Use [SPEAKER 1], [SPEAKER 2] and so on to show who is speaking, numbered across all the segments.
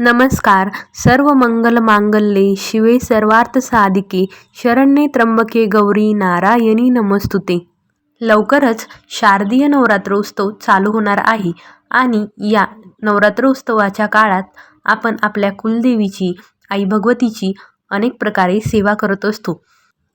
[SPEAKER 1] नमस्कार. सर्व मंगल मांगल्ये शिवे सर्वार्थ साधिके. शरण्ये त्र्यंबके गौरी नारायणी नमस्तुते. लवकरच शारदीय नवरात्रोत्सव चालू होणार आहे आणि या नवरात्रोत्सवाच्या काळात आपण आपल्या कुलदेवीची आई भगवतीची अनेक प्रकारे सेवा करत असतो.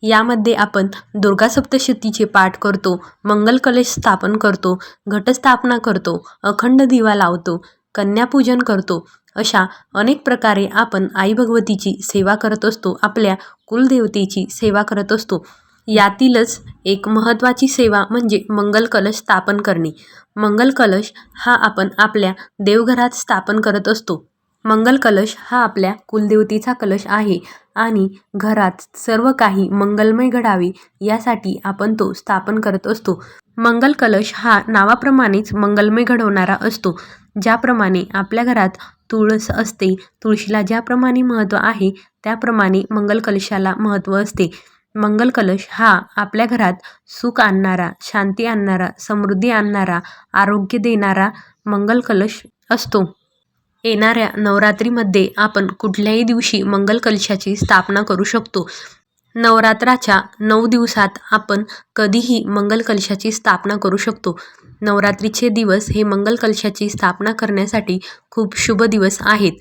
[SPEAKER 1] यामध्ये आपण दुर्गा सप्तशतीचे पाठ करतो मंगल कलश स्थापन करतो घटस्थापना करतो अखंड दिवा लावतो कन्यापूजन करतो अशा अनेक प्रकारे आपण आई भगवतीची सेवा करत असतो आपल्या कुलदेवतेची सेवा करत असतो. यातीलच एक महत्त्वाची सेवा म्हणजे मंगल कलश स्थापन करणे. मंगल कलश हा आपण आपल्या देवघरात स्थापन करत असतो. मंगल कलश हा आपल्या कुलदेवतेचा कलश आहे आणि घरात सर्व काही मंगलमय घडावे यासाठी आपण तो स्थापन करत असतो. मंगल कलश हा नावाप्रमाणेच मंगलमय घडवणारा असतो ज्याप्रमाणे आपल्या घरात तुळस असते. तुळशीला ज्याप्रमाणे महत्त्व आहे त्याप्रमाणे मंगल कलशाला महत्त्व असते. मंगल कलश हा आपल्या घरात सुख आणणारा शांती आणणारा समृद्धी आणणारा आरोग्य देणारा मंगल कलश असतो. येणाऱ्या नवरात्रीमध्ये आपण कुठल्याही दिवशी मंगल कलशाची स्थापना करू शकतो. नवरात्राच्या नऊ दिवसात आपण कधीही मंगल कलशाची स्थापना करू शकतो. नवरात्रीचे दिवस हे मंगल कलशाची स्थापना करण्यासाठी खूप शुभ दिवस आहेत.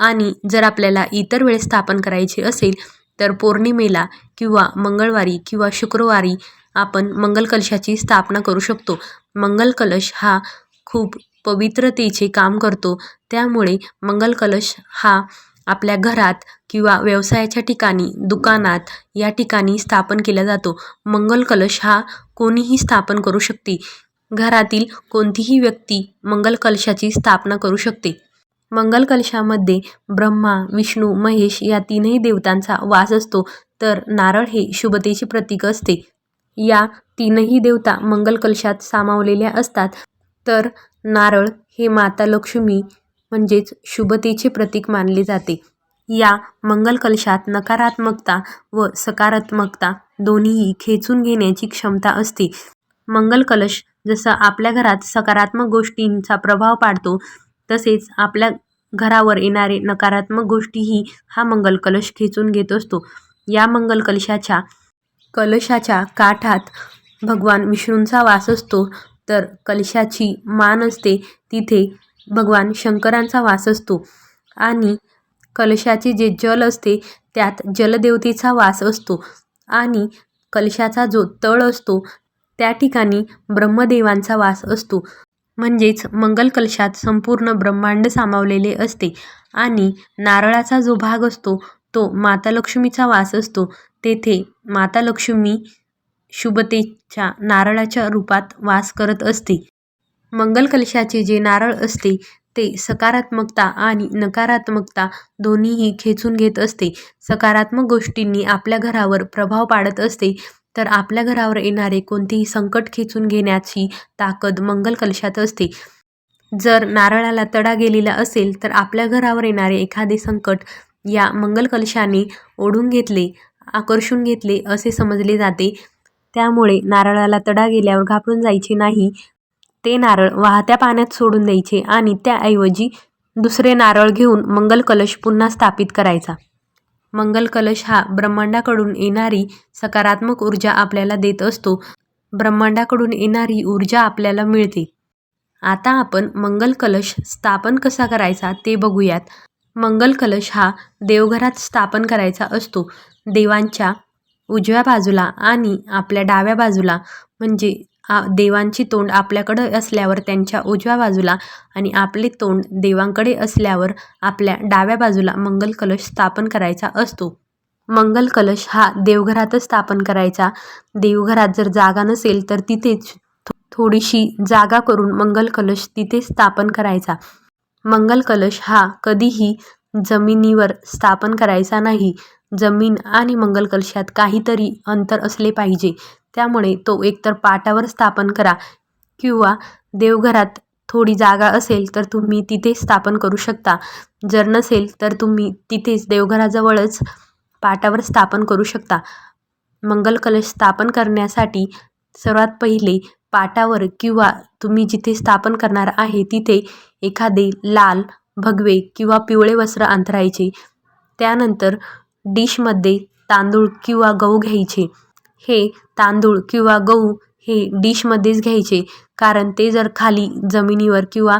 [SPEAKER 1] आणि जर आपल्याला इतर वेळेस स्थापन करायचे असेल तर पौर्णिमेला किंवा मंगळवारी किंवा शुक्रवारी आपण मंगल कलशाची स्थापना करू शकतो. मंगल कलश हा खूप पवित्रतेचे काम करतो. त्यामुळे मंगल कलश हा आपल्या घरात किंवा व्यवसायाच्या ठिकाणी दुकानात या ठिकाणी स्थापन केला जातो. मंगल कलश हा कोणीही स्थापन करू शकते. घरातील कोणतीही व्यक्ती मंगल कलशाची स्थापना करू शकते. मंगल कलशामध्ये ब्रह्मा विष्णू महेश या तीनही देवतांचा वास असतो. तर नारळ हे शुभतेचे प्रतीक असते. या तीनही देवता मंगल कलशात सामावलेल्या असतात. तर नारळ हे माता लक्ष्मी म्हणजेच शुभतेचे प्रतीक मानले जाते. या मंगल कलशात नकारात्मकता व सकारात्मकता दोन्हीही खेचून घेण्याची क्षमता असते. मंगल कलश जसं आपल्या घरात सकारात्मक गोष्टींचा प्रभाव पाडतो तसेच आपल्या घरावर येणारे नकारात्मक गोष्टीही हा मंगल कलश खेचून घेत असतो. या मंगल कलशाच्या कलशाच्या काठात भगवान विष्णूंचा वास असतो. तर कलशाची मान असते. तिथे भगवान शंकरांचा वास असतो. आणि कलशाचे जे जल असते त्यात जलदेवतेचा वास असतो. आणि कलशाचा जो तळ असतो त्या ठिकाणी ब्रह्मदेवांचा वास असतो. म्हणजेच मंगल कलशात संपूर्ण ब्रह्मांड सामावलेले असते. आणि नारळाचा जो भाग असतो तो माता लक्ष्मीचा वास असतो. तेथे माता लक्ष्मी शुभतेच्या नारळाच्या रूपात वास करत असते. मंगल कलशाचे जे नारळ असते ते सकारात्मकता आणि नकारात्मकता दोन्हीही खेचून घेत असते. सकारात्मक गोष्टींनी आपल्या घरावर प्रभाव पाडत असते तर आपल्या घरावर येणारे कोणतेही संकट खेचून घेण्याची ताकद मंगल कलशात असते. जर नारळाला तडा गेलेला असेल तर आपल्या घरावर येणारे एखादे संकट या मंगल कलशाने ओढून घेतले आकर्षून घेतले असे समजले जाते. त्यामुळे नारळाला तडा गेल्यावर घाबरून जायचे नाही. ते नारळ वाहत्या पाण्यात सोडून द्यायचे आणि त्याऐवजी दुसरे नारळ घेऊन मंगल कलश पुन्हा स्थापित करायचा. मंगल कलश हा ब्रह्मांडाकडून येणारी सकारात्मक ऊर्जा आपल्याला देत असतो. ब्रह्मांडाकडून येणारी ऊर्जा आपल्याला मिळते. आता आपण मंगल कलश स्थापन कसा करायचा ते बघूयात. मंगल कलश हा देवघरात स्थापन करायचा असतो. देवांच्या उजव्या बाजूला आणि आपल्या डाव्या बाजूला म्हणजे आ देवांची तोंड आपल्याकडे असल्यावर त्यांच्या उजव्या बाजूला आणि आपले तोंड देवांकडे असल्यावर आपल्या डाव्या बाजूला मंगल कलश स्थापन करायचा असतो. मंगल कलश हा देवघरातच स्थापन करायचा. देवघरात जर जागा नसेल तर तिथेच थोडीशी जागा करून मंगल कलश तिथे स्थापन करायचा. मंगल कलश हा कधीही जमिनीवर स्थापन करायचा नाही. जमीन आणि मंगलकलशात काहीतरी अंतर असले पाहिजे. त्यामुळे तो एकतर पाटावर स्थापन करा किंवा देवघरात थोडी जागा असेल तर तुम्ही तिथे स्थापन करू शकता. जर नसेल तर तुम्ही तिथेच देवघराजवळच पाटावर स्थापन करू शकता. मंगलकलश स्थापन करण्यासाठी सर्वात पहिले पाटावर किंवा तुम्ही जिथे स्थापन करणार आहे तिथे एखादे लाल भगवे किंवा पिवळे वस्त्र अंथरायचे त्यानंतर डिशमध्ये तांदूळ किंवा गहू घ्यायचे. हे तांदूळ किंवा गहू हे डिशमध्येच घ्यायचे. कारण ते जर खाली जमिनीवर किंवा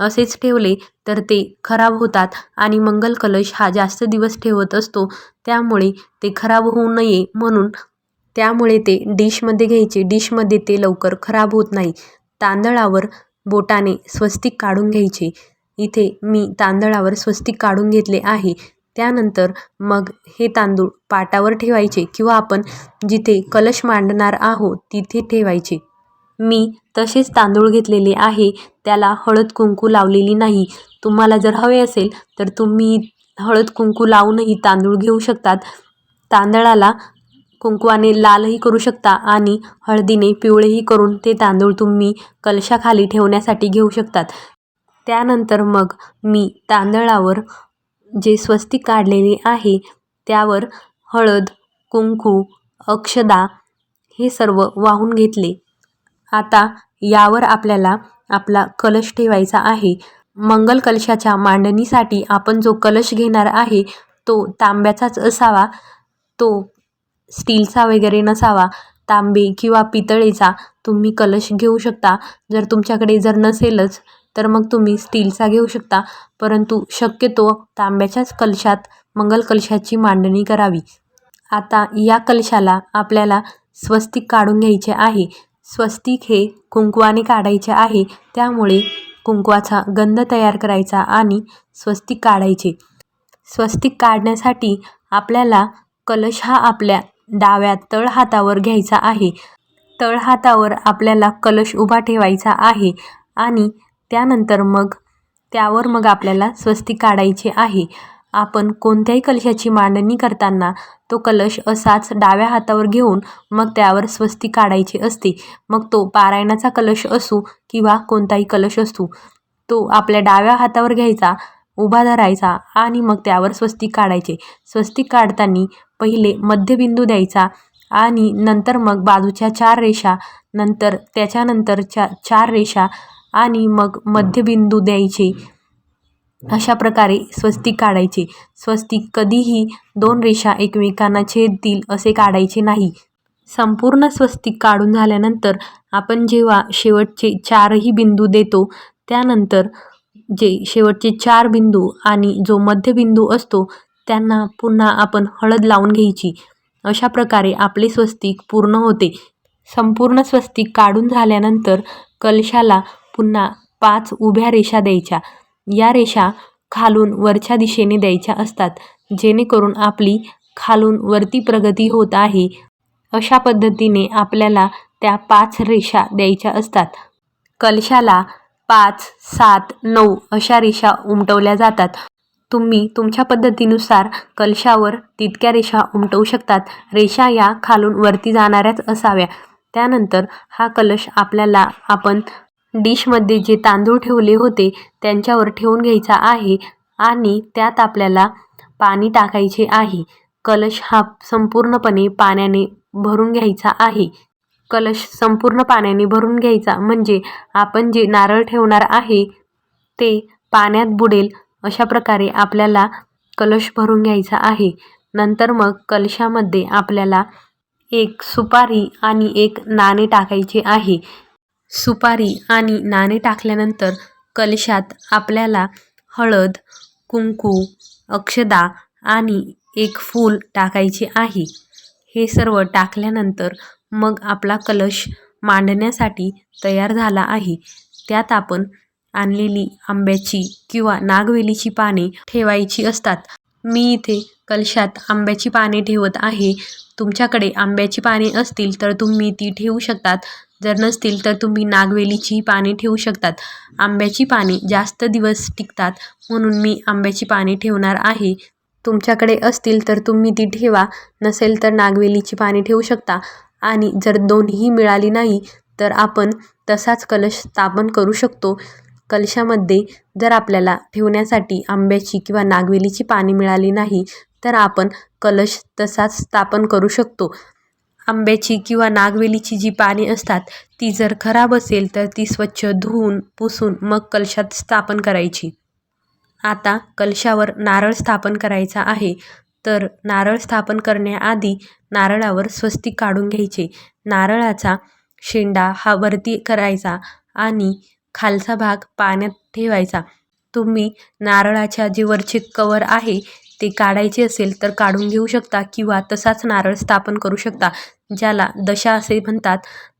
[SPEAKER 1] असेच ठेवले तर ते खराब होतात आणि मंगल कलश हा जास्त दिवस ठेवत असतो. त्यामुळे ते खराब होऊ नये म्हणून त्यामुळे ते डिशमध्ये घ्यायचे. डिशमध्ये ते लवकर खराब होत नाही. तांदळावर बोटाने स्वस्तिक काढून घ्यायचे. इथे मी तांदळावर स्वस्तिक काढून घेतले आहे. त्यानंतर मग हे तांदूळ पाटावर ठेवायचे किंवा आपण जिथे कलश मांडणार आहो तिथे ठेवायचे. मी तसेच तांदूळ घेतलेले आहे त्याला हळद कुंकू लावलेली नाही. तुम्हाला जर हवे असेल तर तुम्ही हळद कुंकू लावूनही तांदूळ घेऊ शकतात. तांदळाला कुंकवाने लालही करू शकता आणि हळदीने पिवळेही करून ते तांदूळ तुम्ही कलशाखाली ठेवण्यासाठी घेऊ शकतात. त्यानंतर मग मी तांदळावर जे स्वस्तिक काढलेले आहे त्यावर हळद कुंकू अक्षदा हे सर्व वाहून घेतले. आता यावर आपल्याला आपला कलश ठेवायचा आहे. मंगल कलशाच्या मांडणीसाठी आपण जो कलश घेणार आहे तो तांब्याचाच असावा. तो स्टीलचा वगैरे नसावा. तांबे किंवा पितळेचा तुम्ही कलश घेऊ शकता. जर तुमच्याकडे जर नसेलच तर मग तुम्ही स्टीलचा घेऊ शकता. परंतु शक्यतो तांब्याच्याच कलशात मंगल कलशाची मांडणी करावी. आता या कलशाला आपल्याला स्वस्तिक काढून घ्यायचे आहे. स्वस्तिक हे कुंकवाने काढायचे आहे. त्यामुळे कुंकवाचा गंध तयार करायचा आणि स्वस्तिक काढायचे. स्वस्तिक काढण्यासाठी आपल्याला कलश हा आपल्या डाव्या तळहातावर घ्यायचा आहे. तळ हातावर आपल्याला कलश उभा ठेवायचा आहे आणि त्यानंतर मग त्यावर मग आपल्याला स्वस्तिक काढायचे आहे. आपण कोणत्याही कलशाची मांडणी करताना तो कलश असाच डाव्या हातावर घेऊन मग त्यावर स्वस्तिक काढायचे असते. मग तो पारायणाचा कलश असू किंवा कोणताही कलश असू तो आपल्या डाव्या हातावर घ्यायचा उभा धरायचा आणि मग त्यावर स्वस्तिक काढायचे. स्वस्तिक काढताना पहिले मध्यबिंदू द्यायचा आणि नंतर मग बाजूच्या चार रेषा नंतर त्याच्यानंतरच्या चार रेषा आणि मग मध्यबिंदू द्यायचे. अशा प्रकारे स्वस्तिक काढायचे. स्वस्तिक कधीही दोन रेषा एकमेकांना छेदतील असे काढायचे नाही. संपूर्ण स्वस्तिक काढून झाल्यानंतर आपण जेव्हा शेवटचे चारही बिंदू देतो त्यानंतर जे शेवटचे चार बिंदू आणि जो मध्यबिंदू असतो त्यांना पुन्हा आपण हळद लावून घ्यायची. अशा प्रकारे आपले स्वस्तिक पूर्ण होते. संपूर्ण स्वस्तिक काढून झाल्यानंतर कलशाला पुन्हा पाच उभ्या रेषा द्यायच्या. या रेषा खालून वरच्या दिशेने द्यायच्या असतात जेणेकरून आपली खालून वरती प्रगती होत आहे. अशा पद्धतीने आपल्याला त्या पाच रेषा द्यायच्या असतात. कलशाला पाच सात नऊ अशा रेषा उमटवल्या जातात. तुम्ही तुमच्या पद्धतीनुसार कलशावर तितक्या रेषा उमटवू शकतात. रेषा या खालून वरती जाणाऱ्याच असाव्या. त्यानंतर हा कलश आपल्याला आपण डिशमध्ये जे तांदूळ ठेवले होते त्यांच्यावर ठेवून घ्यायचा आहे आणि त्यात आपल्याला पाणी टाकायचे आहे. कलश हा संपूर्णपणे पाण्याने भरून घ्यायचा आहे. कलश संपूर्ण पाण्याने भरून घ्यायचा म्हणजे आपण जे नारळ ठेवणार आहे ते पाण्यात बुडेल अशा प्रकारे आपल्याला कलश भरून घ्यायचा आहे. नंतर मग कलशामध्ये आपल्याला एक सुपारी आणि एक नाणे टाकायचे आहे. सुपारी आणि नाणे टाकल्यानंतर कलशात आपल्याला हळद कुंकू अक्षदा आणि एक फूल टाकायचे आहे. हे सर्व टाकल्यानंतर मग आपला कलश मांडण्यासाठी तयार झाला आहे. त्यात आपण आणलेली आंब्याची किंवा नागवेलीची पाने ठेवायची असतात. मी इथे कलशात आंब्याची पाने ठेवत आहे. तुमच्याकडे आंब्याची पाने असतील तर तुम्ही ती ठेवू शकतात. जर नसतील तर तुम्ही नागवेलीचीही पाने ठेवू शकतात. आंब्याची पाने जास्त दिवस टिकतात म्हणून मी आंब्याची पाने ठेवणार आहे. तुमच्याकडे असतील तर तुम्ही ती ठेवा नसेल तर नागवेलीची पाने ठेवू शकता. आणि जर दोन्ही मिळाली नाही तर आपण तसाच कलश स्थापन करू शकतो. कलशामध्ये जर आपल्याला ठेवण्यासाठी आंब्याची किंवा नागवेलीची पाने मिळाली नाही तर आपण कलश तसाच स्थापन करू शकतो. आंब्याची किंवा नागवेलीची जी पाने असतात ती जर खराब असेल तर ती स्वच्छ धुवून पुसून मग कलशात स्थापन करायची. आता कलशावर नारळ स्थापन करायचा आहे तर नारळ स्थापन करण्याआधी नारळावर स्वस्तिक काढून घ्यायचे. नारळाचा शेंडा हा वरती करायचा आणि खालचा भाग पाण्यात ठेवायचा. तुम्ही नारळाच्या जे वरचे कवर आहे ते काढायचे असेल तर काढून घेऊ शकता किंवा तसाच नारळ स्थापन करू शकता. ज्याला दशा असे म्हणतात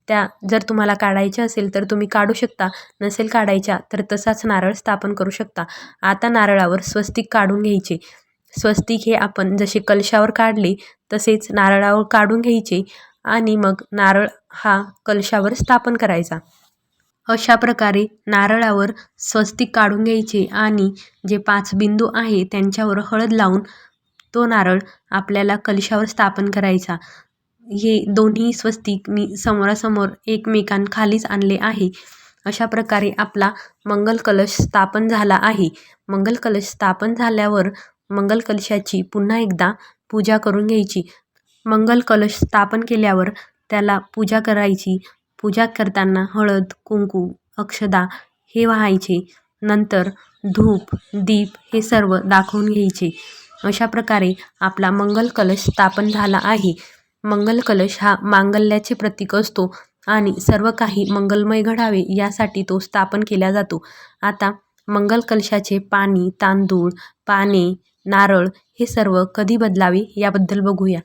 [SPEAKER 1] त्या जर तुम्हाला काढायच्या असेल तर तुम्ही काढू शकता. नसेल काढायच्या तर तसाच नारळ स्थापन करू शकता. आता नारळावर स्वस्तिक काढून घ्यायचे. स्वस्तिक हे आपण जसे कलशावर काढले तसेच नारळावर काढून घ्यायचे आणि मग नारळ हा कलशावर स्थापन करायचा. अशा प्रकारे नारळावर स्वस्तिक काढून घ्यायचे आणि जे पाच बिंदू आहे त्यांच्यावर हळद लावून तो नारळ आपल्याला कलशावर स्थापन करायचा. हे दोन्ही स्वस्तिक मी समोरासमोर एकमेकांखालीच आणले आहे. अशा प्रकारे आपला मंगल कलश स्थापन झाला आहे. मंगल कलश स्थापन झाल्यावर मंगल कलशाची पुन्हा एकदा पूजा करून घ्यायची. मंगल कलश स्थापन केल्यावर त्याला पूजा करायची. पूजा करताना हळद कुंकू अक्षदा हे व्हायचे. नंतर धूप दीप हे सर्व दाखवून घ्यायचे. अशा प्रकारे आपला मंगल कलश स्थापन झाला आहे. मंगल कलश हा मांगल्याचे प्रतीक असतो आणि सर्व काही मंगलमय घडावे यासाठी तो स्थापन केला जातो. आता मंगल कलशाचे पाणी तांदूळ पाने नारळ हे सर्व कधी बदलावे याबद्दल बघूया.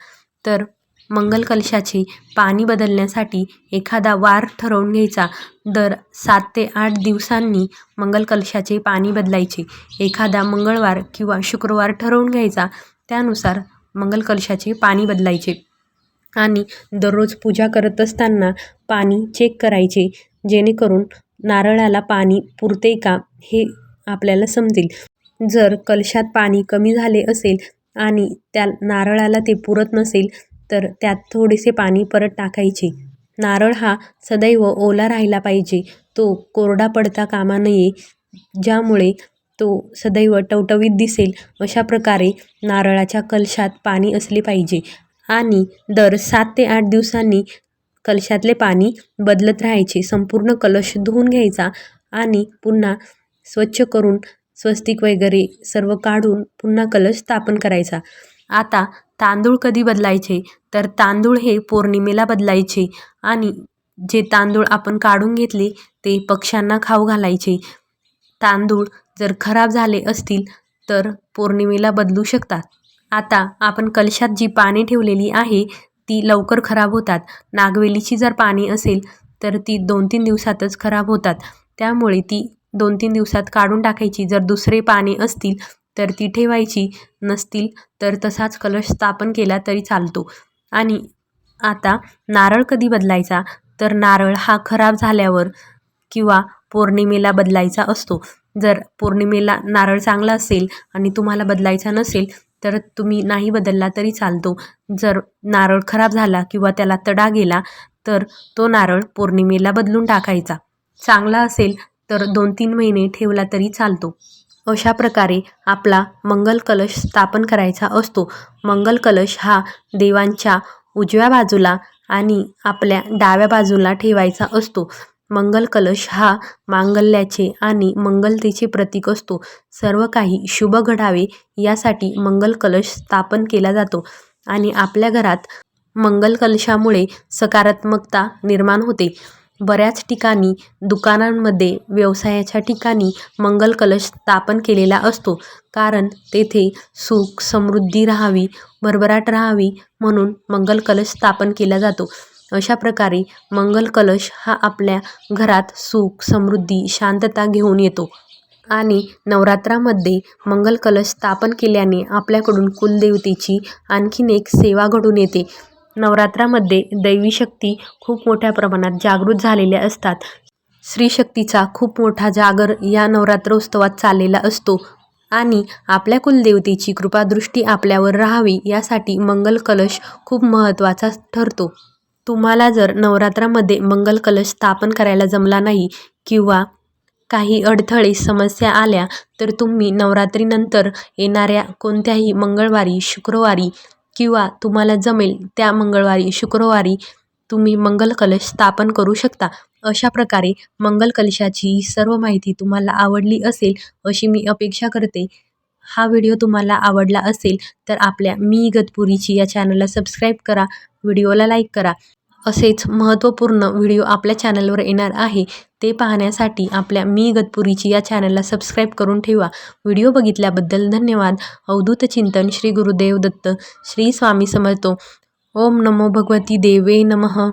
[SPEAKER 1] तर मंगल कलशाचे पाणी बदलण्यासाठी एखादा वार ठरवून घ्यायचा. दर सात ते आठ दिवसांनी मंगल कलशाचे पाणी बदलायचे. एखादा मंगळवार किंवा शुक्रवार ठरवून घ्यायचा. त्यानुसार मंगल कलशाचे पाणी बदलायचे. आणि दररोज पूजा करत असताना पाणी चेक करायचे जेणेकरून नारळाला पाणी पुरते का हे आपल्याला समजेल. जर कलशात पाणी कमी झाले असेल आणि त्या नारळाला ते पुरत नसेल तर त्यात थोडेसे पाणी परत टाकायचे. नारळ हा सदैव ओला राहिला पाहिजे. तो कोरडा पडता कामा नये ज्यामुळे तो सदैव टवटवीत दिसेल. अशा प्रकारे नारळाच्या कलशात पाणी असले पाहिजे. आणि दर सात ते आठ दिवसांनी कलशातले पाणी बदलत राहायचे. संपूर्ण कलश धुवून घ्यायचा आणि पुन्हा स्वच्छ करून स्वस्तिक वगैरे सर्व काढून पुन्हा कलश स्थापन करायचा. आता तांदूळ कधी बदलायचे? तर तांदूळ हे पौर्णिमेला बदलायचे आणि जे तांदूळ आपण काढून घेतले ते पक्ष्यांना खाऊ घालायचे. तांदूळ जर खराब झाले असतील तर पौर्णिमेला बदलू शकतात. आता आपण कलशात जी पाने ठेवलेली आहे ती लवकर खराब होतात. नागवेलीची जर पाने असेल तर ती दोन तीन दिवसातच खराब होतात. त्यामुळे ती दोन तीन दिवसात काढून टाकायची. जर दुसरे पाने असतील तर ती ठेवायची. नसतील तर तसाच कलश स्थापन केला तरी चालतो. आणि आता नारळ कधी बदलायचा? तर नारळ हा खराब झाल्यावर किंवा पौर्णिमेला बदलायचा असतो. जर पौर्णिमेला नारळ चांगला असेल आणि तुम्हाला बदलायचा नसेल तर तुम्ही नाही बदलला तरी चालतो. जर नारळ खराब झाला किंवा त्याला तडा गेला तर तो नारळ पौर्णिमेला बदलून टाकायचा. चांगला असेल तर दोन तीन महिने ठेवला तरी चालतो. अशा प्रकारे आपला मंगल कलश स्थापन करायचा असतो. मंगल कलश हा देवांच्या उजव्या बाजूला आणि आपल्या डाव्या बाजूला ठेवायचा असतो. मंगल कलश हा मांगल्याचे आणि मंगलतेचे प्रतीक असतो. सर्व काही शुभ घडावे यासाठी मंगल कलश स्थापन केला जातो आणि आपल्या घरात मंगल कलशामुळे सकारात्मकता निर्माण होते. बऱ्याच ठिकाणी दुकानांमध्ये व्यवसायाच्या ठिकाणी मंगल कलश स्थापन केलेला असतो. कारण तेथे सुख समृद्धी राहावी भरभराट राहावी म्हणून मंगल कलश स्थापन केला जातो. अशा प्रकारे मंगल कलश हा आपल्या घरात सुख समृद्धी शांतता घेऊन येतो. आणि नवरात्रामध्ये मंगल कलश स्थापन केल्याने आपल्याकडून कुलदेवतेची आणखीन एक सेवा घडून येते. नवरात्रामध्ये दैवी शक्ती खूप मोठ्या प्रमाणात जागृत झालेल्या असतात. स्त्रीशक्तीचा खूप मोठा जागर या नवरात्रोत्सवात चाललेला असतो. आणि आपल्या कुलदेवतेची कृपादृष्टी आपल्यावर राहावी यासाठी मंगल कलश खूप महत्त्वाचा ठरतो. तुम्हाला जर नवरात्रामध्ये मंगल कलश स्थापन करायला जमला नाही किंवा काही अडथळे समस्या आल्या तर तुम्ही नवरात्रीनंतर येणाऱ्या कोणत्याही मंगळवारी शुक्रवारी किंवा तुम्हाला जमेल त्या मंगळवारी शुक्रवारी तुम्ही मंगल कलश स्थापन करू शकता. अशा प्रकारे मंगल कलशाची ही सर्व माहिती तुम्हाला आवडली असेल अशी मी अपेक्षा करते. हा व्हिडिओ तुम्हाला आवडला असेल तर आपल्या मी गतपुरीची या चॅनलला सबस्क्राईब करा व्हिडिओला लाईक करा. असेच महत्त्वपूर्ण व्हिडिओ आपल्या चॅनलवर येणार आहे ते पाहण्यासाठी आपल्या मी गतपुरीची या चॅनलला सबस्क्राईब करून ठेवा. व्हिडिओ बघितल्याबद्दल धन्यवाद. अवधूत चिंतन श्री गुरुदेव दत्त श्री स्वामी समर्थ. ओम नमो भगवती देवे नमः.